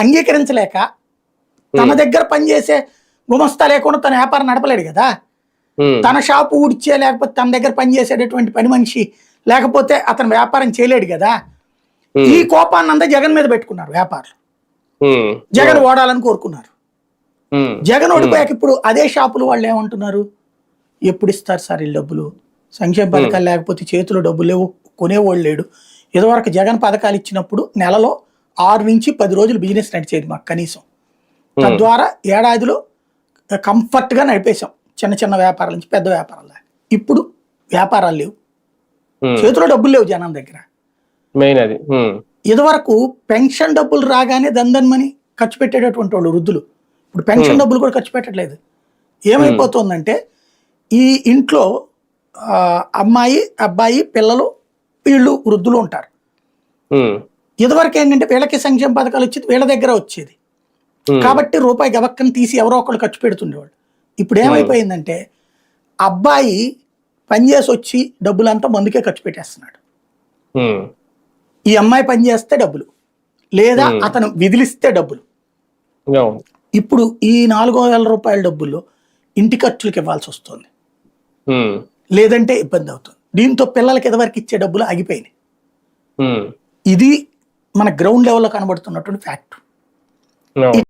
అంగీకరించలేక తన దగ్గర పనిచేసే గుమస్తా లేకుండా తన వ్యాపారం నడపలేడు కదా. తన షాపు ఊడ్చే లేకపోతే తన దగ్గర పనిచేసేటటువంటి పని మనిషి లేకపోతే అతను వ్యాపారం చేయలేడు కదా. ఈ కోపాన్ని అంతా జగన్ మీద పెట్టుకున్నారు వ్యాపారులు. జగన్ ఓడాలని కోరుకున్నారు. జగన్ ఓడిపోయాక ఇప్పుడు అదే షాపులు వాళ్ళు ఏమంటున్నారు? ఎప్పుడు ఇస్తారు సార్ ఈ డబ్బులు? సంక్షేమ పథకాలు లేకపోతే చేతిలో డబ్బులు లేవు కొనేవాళ్ళు లేడు. ఇదివరకు జగన్ పథకాలు ఇచ్చినప్పుడు నెలలో ఆరు నుంచి పది రోజులు బిజినెస్ నడిచేది మాకు కనీసం. తద్వారా ఏడాదిలో కంఫర్ట్గా నడిపేశాం. చిన్న చిన్న వ్యాపారాల నుంచి పెద్ద వ్యాపారాల. ఇప్పుడు వ్యాపారాలు లేవు. ఉమ్, చేతిలో డబ్బులు లేవు జనం దగ్గర. మెయిన్ అది. ఉమ్, ఇదివరకు పెన్షన్ డబ్బులు రాగానే దందన్మని ఖర్చు పెట్టేటటువంటి వాళ్ళు వృద్ధులు. ఇప్పుడు పెన్షన్ డబ్బులు కూడా ఖర్చు పెట్టట్లేదు. ఏమైపోతుందంటే ఈ ఇంట్లో అమ్మాయి అబ్బాయి పిల్లలు వీళ్ళు వృద్ధులు ఉంటారు. ఇదివరకు ఏంటంటే వీళ్ళకి సంక్షేమ పథకాలు వచ్చేది వీళ్ళ దగ్గర వచ్చేది. కాబట్టి రూపాయి గవక్కని తీసి ఎవరో ఒకళ్ళు ఖర్చు పెడుతుండేవాళ్ళు. ఇప్పుడు ఏమైపోయిందంటే అబ్బాయి పనిచేసి వచ్చి డబ్బులంతా మందుకే ఖర్చు పెట్టేస్తున్నాడు. ఈ అమ్మాయి పని చేస్తే డబ్బులు లేదా అతను విదిలిస్తే డబ్బులు. ఇప్పుడు ఈ నాలుగో వేల రూపాయల డబ్బుల్లో ఇంటి ఖర్చులకు ఇవ్వాల్సి వస్తుంది. లేదంటే ఇబ్బంది అవుతుంది. దీంతో పిల్లలకి ఎదవరకు ఇచ్చే డబ్బులు ఆగిపోయినాయి. ఇది మన గ్రౌండ్ లెవెల్లో కనబడుతున్నటువంటి ఫ్యాక్ట్